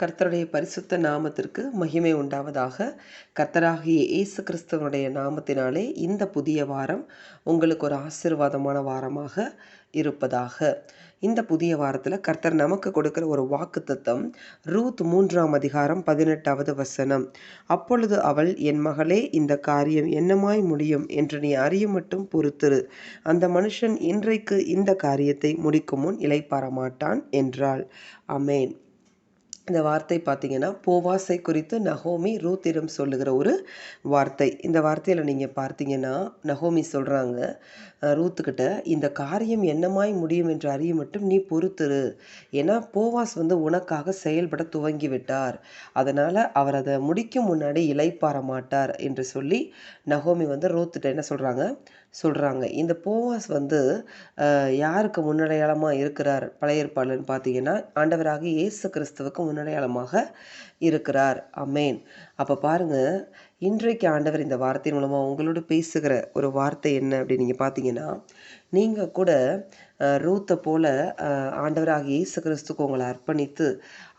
கர்த்தருடைய பரிசுத்த நாமத்திற்கு மகிமை உண்டாவதாக. கர்த்தராகிய இயேசு கிறிஸ்துவனுடைய நாமத்தினாலே இந்த புதிய வாரம் உங்களுக்கு ஒரு ஆசீர்வாதமான வாரமாக இருப்பதாக. இந்த புதிய வாரத்தில் கர்த்தர் நமக்கு கொடுக்கிற ஒரு வாக்கு தத்தம் ரூத் மூன்றாம் அதிகாரம் பதினெட்டாவது வசனம். அப்பொழுது அவள் என் மகளே இந்த காரியம் என்னமாய் முடியும் என்று நீ அறிய மட்டும் பொறுத்திரு. அந்த மனுஷன் இன்றைக்கு இந்த காரியத்தை முடிக்கும் முன் இளைப்பாற மாட்டான் என்றாள். அமேன் இந்த வார்த்தை பார்த்தீங்கன்னா போவாசை குறித்து நகோமி ரூத்திடம் சொல்லுகிற ஒரு வார்த்தை. இந்த வார்த்தையில் நீங்கள் பார்த்தீங்கன்னா நகோமி சொல்கிறாங்க ரூத்துக்கிட்ட இந்த காரியம் என்னமாய் முடியும் என்று அறிய மட்டும் நீ பொறுத்துரு. ஏன்னா போவாஸ் வந்து உனக்காக செயல்பட துவங்கி விட்டார் அதனால் அவர் அதை முடிக்கும் முன்னாடி இலைப்பாற மாட்டார் என்று சொல்லி நகோமி வந்து ரூத்துட்ட என்ன சொல்கிறாங்க சொல்கிறாங்க இந்த போவாஸ் வந்து யாருக்கு முன்னடையாளமாக இருக்கிறார் பழைய ஏற்பாடுன்னு பார்த்தீங்கன்னா ஆண்டவராக இயேசு கிறிஸ்துவுக்கு முன்னடையாளமாக இருக்கிறார். அமேன். அப்போ பாருங்கள் இன்றைக்கு ஆண்டவர் இந்த வார்த்தையின் மூலமாக உங்களோட பேசுகிற ஒரு வார்த்தை என்ன அப்படின்னு நீங்கள் பார்த்தீங்கன்னா நீங்கள் கூட ரூத்தை போல ஆண்டவராக இயேசு கிறிஸ்துக்கு உங்களை அர்ப்பணித்து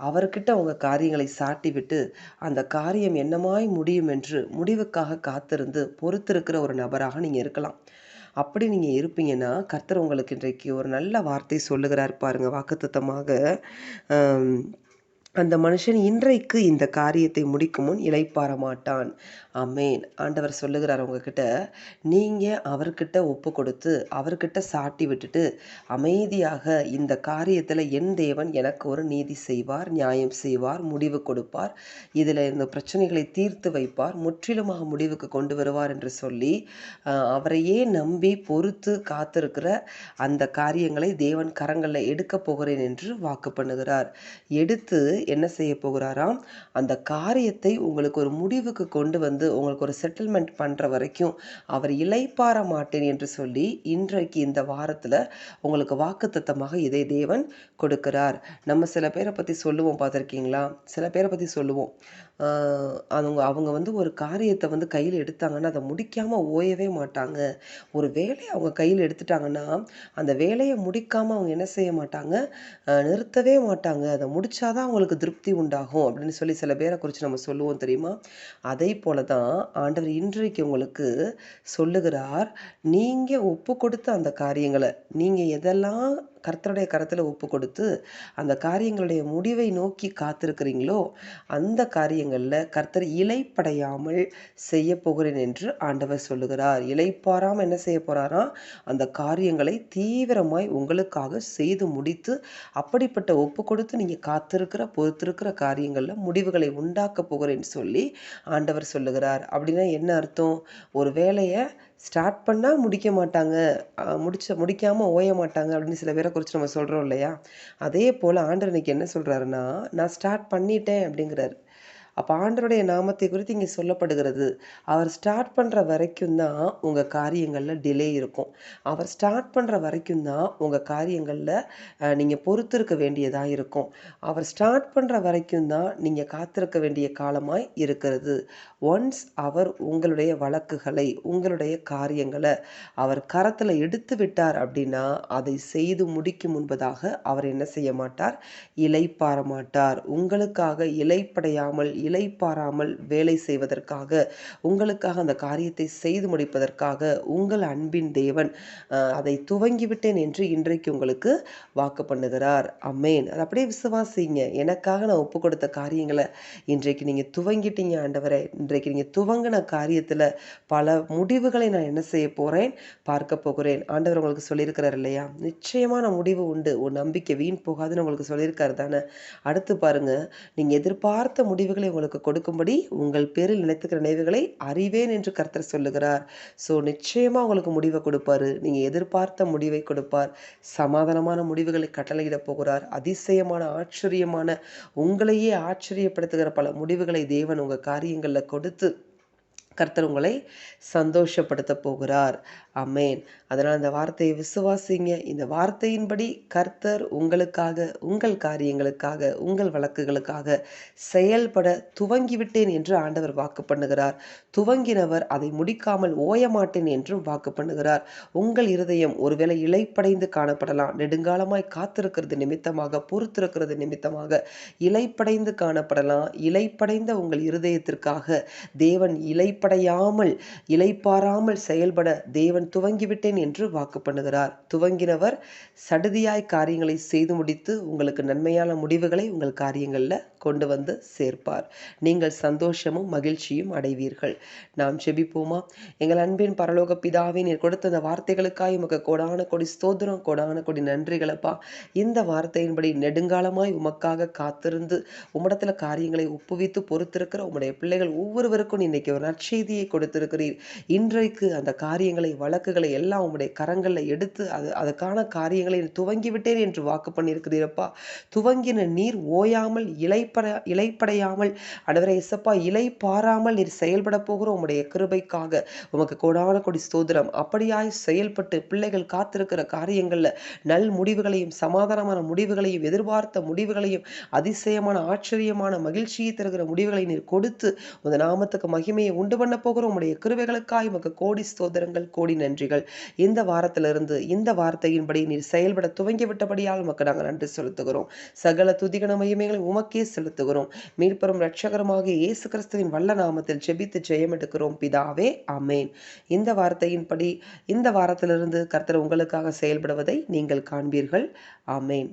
அவர்கிட்ட உங்கள் காரியங்களை சாட்டி விட்டு அந்த காரியம் என்னமாய் முடியும் என்று முடிவுக்காக காத்திருந்து பொறுத்திருக்கிற ஒரு நபராக நீங்கள் இருக்கலாம். அப்படி நீங்கள் இருப்பீங்கன்னா கர்த்தர் உங்களுக்கு இன்றைக்கு ஒரு நல்ல வார்த்தை சொல்லுகிறார் பாருங்கள் வாக்குத்தத்தமாக. அந்த மனுஷன் இன்றைக்கு இந்த காரியத்தை முடிக்கும் முன் இலைப்பாற மாட்டான். அமேன் ஆண்டவர் சொல்லுகிறார் உங்ககிட்ட நீங்கள் அவர்கிட்ட ஒப்பு கொடுத்து அவர்கிட்ட சாட்டி விட்டுட்டு அமைதியாக இந்த காரியத்தில் என் தேவன் எனக்கு ஒரு நீதி செய்வார் நியாயம் செய்வார் முடிவு கொடுப்பார். இதில் இந்த பிரச்சனைகளை தீர்த்து வைப்பார் முற்றிலுமாக முடிவுக்கு கொண்டு வருவார் என்று சொல்லி அவரையே நம்பி பொறுத்து காத்திருக்கிற அந்த காரியங்களை தேவன் கரங்களில் எடுக்கப் போகிறேன் என்று வாக்கு பண்ணுகிறார். எடுத்து என்ன செய்ய போகிறாராம்? அந்த காரியத்தை உங்களுக்கு ஒரு முடிவுக்கு கொண்டு வந்து உங்களுக்கு ஒரு செட்டில்மெண்ட் பண்ணுற வரைக்கும் அவர் இலைப்பார மாட்டேன் என்று சொல்லி இன்றைக்கு இந்த வாரத்தில் உங்களுக்கு வாக்குத்தத்தமாக இதை தேவன் கொடுக்கிறார். நம்ம சில பேரை பற்றி சொல்லுவோம் பார்த்துருக்கீங்களா? சில பேரை பற்றி சொல்லுவோம். அவங்க அவங்க வந்து ஒரு காரியத்தை வந்து கையில் எடுத்தாங்கன்னா அதை முடிக்காமல் ஓயவே மாட்டாங்க. ஒரு வேலையை அவங்க கையில் எடுத்துட்டாங்கன்னா அந்த வேலையை முடிக்காமல் அவங்க என்ன செய்ய மாட்டாங்க? நிறுத்தவே மாட்டாங்க. அதை முடித்தாதான் அவங்களுக்கு திருப்தி உண்டாகும் அப்படின்னு சொல்லி சில பேரை குறித்து நம்ம சொல்லுவோம் தெரியுமா? அதே போல தான் ஆண்டவர் இன்றைக்கு உங்களுக்கு சொல்லுகிறார் நீங்கள் ஒப்பு கொடுத்த அந்த காரியங்களை நீங்கள் எதெல்லாம் கர்த்தருடைய கரத்தில் ஒப்பு கொடுத்து அந்த காரியங்களுடைய முடிவை நோக்கி காத்திருக்கிறீங்களோ அந்த காரியங்களில் கர்த்தர் இலைப்படையாமல் செய்ய போகிறேன் என்று ஆண்டவர் சொல்லுகிறார். இலைப்பாராமல் என்ன செய்ய போகிறாராம் அந்த காரியங்களை தீவிரமாய் உங்களுக்காக செய்து முடித்து அப்படிப்பட்ட ஒப்பு கொடுத்து நீங்கள் காத்திருக்கிற பொறுத்திருக்கிற காரியங்களில் முடிவுகளை உண்டாக்க போகிறேன்னு சொல்லி ஆண்டவர் சொல்லுகிறார். அப்படின்னா என்ன அர்த்தம்? ஒரு வேலையை ஸ்டார்ட் பண்ணால் முடிக்க மாட்டாங்க. முடிச்ச முடிக்காமல் ஓய மாட்டாங்க அப்படின்னு சில பேரை குறித்து நம்ம சொல்கிறோம் இல்லையா? அதே போல் ஆண்டர் இன்னைக்கு என்ன சொல்கிறாருன்னா நான் ஸ்டார்ட் பண்ணிட்டேன் அப்படிங்கிறாரு. அப்போ ஆண்டருடைய நாமத்தை குறித்து இங்கே சொல்லப்படுகிறது. அவர் ஸ்டார்ட் பண்ணுற வரைக்கும் தான் உங்கள் காரியங்களில் டிலே இருக்கும். அவர் ஸ்டார்ட் பண்ணுற வரைக்கும் தான் உங்கள் காரியங்களில் நீங்கள் பொறுத்திருக்க வேண்டியதாக இருக்கும். அவர் ஸ்டார்ட் பண்ணுற வரைக்கும் தான் நீங்கள் காத்திருக்க வேண்டிய காலமாய் இருக்கிறது. ஒன்ஸ் அவர் உங்களுடைய வழக்குகளை உங்களுடைய காரியங்களை அவர் கரத்தில் எடுத்து விட்டார் அப்படின்னா அதை செய்து முடிக்கும் முன்பதாக அவர் என்ன செய்ய மாட்டார்? இலைப்பாற மாட்டார். உங்களுக்காக இலைப்படையாமல் இலைப்பாராமல் வேலை செய்வதற்காக உங்களுக்காக அந்த காரியத்தை செய்து முடிப்பதற்காக உங்கள் அன்பின் தேவன் அதை துவங்கிவிட்டேன் என்று இன்றைக்கு உங்களுக்கு வாக்கு பண்ணுகிறார். அம்மேன். அதை அப்படியே விசுவாசிங்க. எனக்காக நான் ஒப்பு கொடுத்த காரியங்களை இன்றைக்கு நீங்கள் துவங்கிட்டீங்க ஆண்டவரை. இன்றைக்கு நீங்கள் துவங்கின காரியத்தில் பல முடிவுகளை நான் என்ன செய்ய போகிறேன் பார்க்க போகிறேன். ஆண்டவர் உங்களுக்கு சொல்லியிருக்கிறார் இல்லையா? நிச்சயமான முடிவு உண்டு. ஒரு நம்பிக்கை வீண் போகாதுன்னு உங்களுக்கு சொல்லியிருக்காரு தானே. அடுத்து பாருங்கள் நீங்கள் எதிர்பார்த்த முடிவுகளை உங்களுக்கு கொடுக்கும்படி உங்கள் பேரில் நினைத்துக்கிற நினைவுகளை அறிவேன் என்று கர்த்தர் சொல்லுகிறார். ஸோ நிச்சயமாக உங்களுக்கு முடிவை கொடுப்பாரு. நீங்கள் எதிர்பார்த்த முடிவை கொடுப்பார். சமாதானமான முடிவுகளை கட்டளையிட போகிறார். அதிசயமான ஆச்சரியமான உங்களையே ஆச்சரியப்படுத்துகிற பல முடிவுகளை தேவன் உங்கள் காரியங்களில் கொடுத்து கர்த்தர் உங்களை சந்தோஷப்படுத்த போகிறார். அமேன் அதனால் இந்த வார்த்தையை விசுவாசிங்க. இந்த வார்த்தையின்படி கர்த்தர் உங்களுக்காக உங்கள் காரியங்களுக்காக உங்கள் வழக்குகளுக்காக செயல்பட துவங்கிவிட்டேன் என்று ஆண்டவர் வாக்கு பண்ணுகிறார். துவங்கினவர் அதை முடிக்காமல் ஓயமாட்டேன் என்றும் வாக்கு பண்ணுகிறார். உங்கள் இருதயம் ஒருவேளை இலைப்படைந்து காணப்படலாம். நெடுங்காலமாய் காத்திருக்கிறது நிமித்தமாக பொறுத்திருக்கிறது நிமித்தமாக இலைப்படைந்து காணப்படலாம். இலைப்படைந்த உங்கள் இருதயத்திற்காக தேவன் இலை இலைப்படையாமல் இலைப்பாராமல் செயல்பட தேவன் துவங்கிவிட்டேன் என்று வாக்கு பண்ணுகிறார். துவங்கினவர் சடுதியாய் காரியங்களை செய்து முடித்து உங்களுக்கு நன்மையான முடிவுகளை உங்கள் காரியங்களில் கொண்டு வந்து சேர்ப்பார். நீங்கள் சந்தோஷமும் மகிழ்ச்சியும் அடைவீர்கள். நாம் செபிப்போமா? எங்கள் அன்பின் பரலோக பிதாவே நீர் கொடுத்த அந்த வார்த்தைகளுக்காய் உமக்கு கொடான கொடி ஸ்தோத்திரம் கொடான கொடி நன்றிகளப்பா. இந்த வார்த்தையின்படி நெடுங்காலமாய் உமக்காக காத்திருந்து உம்மிடத்தில் காரியங்களை ஒப்புவித்து பொறுத்திருக்கிற உம்முடைய பிள்ளைகள் ஒவ்வொருவருக்கும் இன்னைக்கு ஒரு நற்செய்தியை கொடுத்திருக்கிறீர். இன்றைக்கு அந்த காரியங்களை வழக்குகளை எல்லாம் உம்முடைய கரங்களில் எடுத்து அது அதுக்கான காரியங்களை துவங்கி விட்டேன் என்று வாக்கு பண்ணியிருக்கிறீரப்பா. துவங்கின நீர் ஓயாமல் இலை இலைப்பட இலைப்படையாமல் அடவரை இசப்பா இலை பாராமல் நீர் செயல்பட போகிற உம்முடைய கிருபைக்காக உமக்கு கோடான கொடி ஸ்தோத்திரம். அப்படியாய் செயல்பட்டு பிள்ளைகள் காத்திருக்கிற காரியங்களில் நல் முடிவுகளையும் சமாதானமான முடிவுகளையும் எதிர்பார்த்த முடிவுகளையும் அதிசயமான ஆச்சரியமான மகிழ்ச்சியை தருகிற முடிவுகளை நீர் கொடுத்து உந்த நாமத்துக்கு மகிமையை உண்டு பண்ண போகிற உம்முடைய கிருபைகளுக்காய் உமக்கு கோடி ஸ்தோதரங்கள் கோடி நன்றிகள். இந்த வாரத்திலிருந்து இந்த வார்த்தையின்படி நீர் செயல்பட துவங்கி விட்டபடியால் உமக்கு நாங்கள் நன்றி செலுத்துகிறோம். சகல துதிகன மகிமைகளை உமக்கே செலுத்துகிறோம் மீட்பெரும் ரட்சகரமாக இயேசு கிறிஸ்துவின் வல்ல நாமத்தில் செபித்து ஜெயம் எடுக்கிறோம் பிதாவே அமேன் இந்த வார்த்தையின்படி இந்த வாரத்திலிருந்து கர்த்தர் உங்களுக்காக செயல்படுவதை நீங்கள் காண்பீர்கள். அமேன்